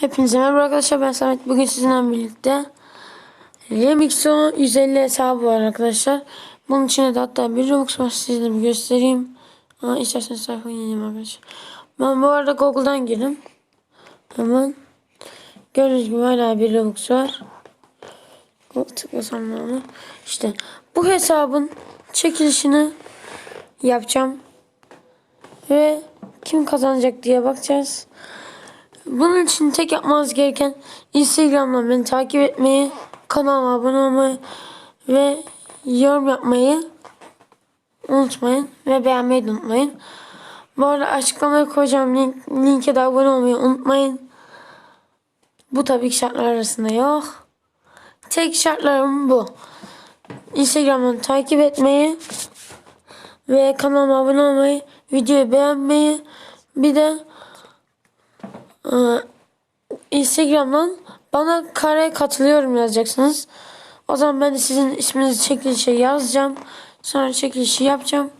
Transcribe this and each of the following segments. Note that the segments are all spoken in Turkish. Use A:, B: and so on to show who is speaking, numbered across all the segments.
A: Hepinize merhaba arkadaşlar ben Samet. Bugün sizinle birlikte Remixo 150 hesabı var arkadaşlar. Bunun içine de hatta bir Robux var size bir göstereyim. Aa, isterseniz sayfayı yenileyim arkadaşlar. Ben bu arada Google'dan girdim. Hemen. Gördüğünüz gibi hala bir Robux var. Tıklasam ne olur? İşte bu hesabın çekilişini yapacağım. Ve kim kazanacak diye bakacağız bunun için tek yapmanız gereken Instagram'dan beni takip etmeyi, kanalıma abone olmayı ve yorum yapmayı unutmayın ve beğenmeyi de unutmayın. Bu arada açıklamaya koyacağım link, linke de abone olmayı unutmayın. Bu tabii ki şartlar arasında yok. Tek şartlarım bu. Instagram'dan takip etmeyi ve kanalıma abone olmayı, videoyu beğenmeyi bir de Instagram'dan bana kare katılıyorum yazacaksınız. O zaman ben de sizin isminizi çekilişe yazacağım. Sonra çekilişi yapacağım.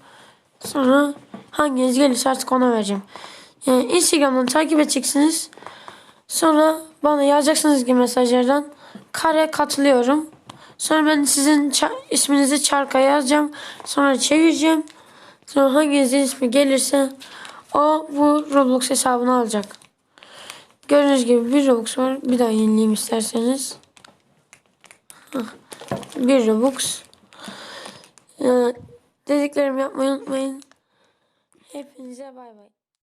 A: Sonra hanginiz gelirse artık ona vereceğim. Yani Instagram'dan takip edeceksiniz. Sonra bana yazacaksınız ki mesajlardan kare katılıyorum. Sonra ben sizin isminizi çarka yazacağım. Sonra çevireceğim. Sonra hanginizin ismi gelirse o bu Roblox hesabını alacak. Gördüğünüz gibi bir Robux var. Bir daha yenileyim isterseniz. Bir Robux. Ee, dediklerimi yapmayı unutmayın. Hepinize bay bay.